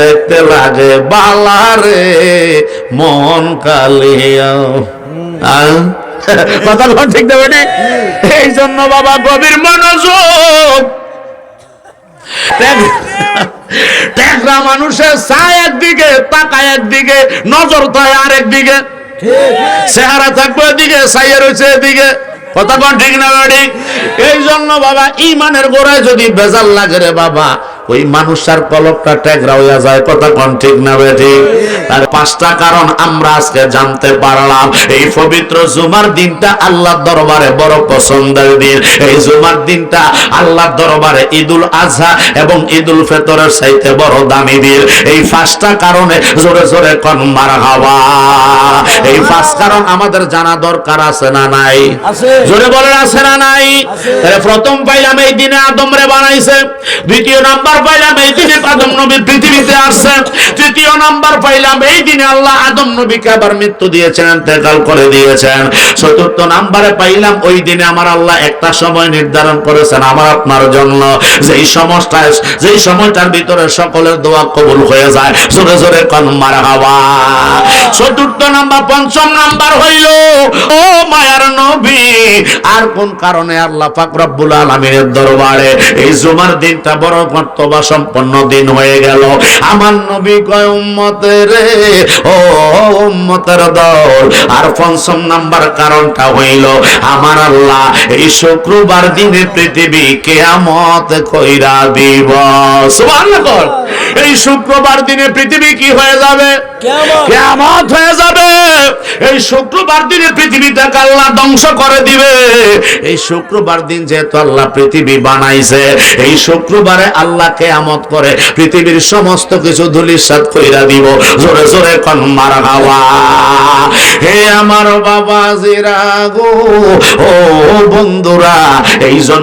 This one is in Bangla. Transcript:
দেখতে লাগে বালারে মন কালিয়া। ঠিক দেবে এই জন্য বাবা গভীর মনোযোগ। ট্যাংরা মানুষের চায় একদিকে তাকায় একদিকে, নজর তায় আরেক দিকে চেহারা থাকবে এদিকে সাইয়ে রয়েছে এদিকে। কথা কোন ঠিক না এই জন্য বাবা, ইমানের গোড়ায় যদি বেজাল লাগে রে বাবা ওই মানুষটার কলকটা ট্যাগরা হইয়া যায়, কথা কোন ঠিক না ঠিক? তার পাঁচটা কারণ আমরা আজকে জানতে পারলাম। এই পবিত্র জুমার দিনটা আল্লাহর দরবারে বড় পছন্দের দিন। এই জুমার দিনটা আল্লাহর দরবারে ঈদুল আজহা এবং ঈদুল ফেতরের চাইতে বড় দামি দিন। এই পাঁচটা কারণে জোরে জোরে কোন মার হাওয়া এই পাঁচ কারণ আমাদের জানা দরকার আছে না নাই? জোরে বলেন আছে না নাই? তাহলে প্রথম পাইলাম এই দিনে আদম রে বানাইছে। দ্বিতীয় নাম্বার পাইলাম এই দিনে আদম নবী পৃথিবীতে আসছে। তৃতীয় নাম্বার পাইলাম এই দিনে আল্লাহ আদম নবীকে আবার মৃত্যু দিয়েছেন ইন্তেকাল করে দিয়েছেন। চতুর্থ নাম্বারে পাইলাম ওই দিনে আমার আল্লাহ একটা সময় নির্ধারণ করেছেন আমার আপনার জন্য। যেই সময়টায় যেই সময়টার ভিতরে সকলের দোয়া কবুল হয়ে যায়। জোরে জোরে কন মার হাওয়া চতুর্থ নাম্বার পঞ্চম নাম্বার হইল, ও মায়ার নবী, আর কোন কারণে আল্লাহ পাক রব্বুল আলামিনের দরবারে এই জুমার দিনটা বড় মর্তবা সম্পন্ন দিন হয়ে গেল। আমার নবী কয় উম্মতের ও উম্মতের দল। আর পঞ্চম নাম্বার কারণটা হইল, আমার আল্লাহ এই শুক্রবার দিনে পৃথিবী কেয়ামত কইরা দিব। সুবহানাল্লাহ। এই শুক্রবার দিনে পৃথিবী কি হয়ে যাবে। কেয়ামত। হয়ে যাবে। এই শুক্রবার দিনে পৃথিবীটাকে আল্লাহ ধ্বংস করে দিবে। এই শুক্রবার দিন যেহেতু আল্লাহ পৃথিবী বানাইছে এই শুক্রবারে আল্লাহ কেয়ামত করে পৃথিবীর সমস্ত কিছু ধুলিসাত কইরা দিব। জোরে জোরে কন মার হাওয়া হে আমার বাবা জিরা গো ও বন্ধুরা এই জন্য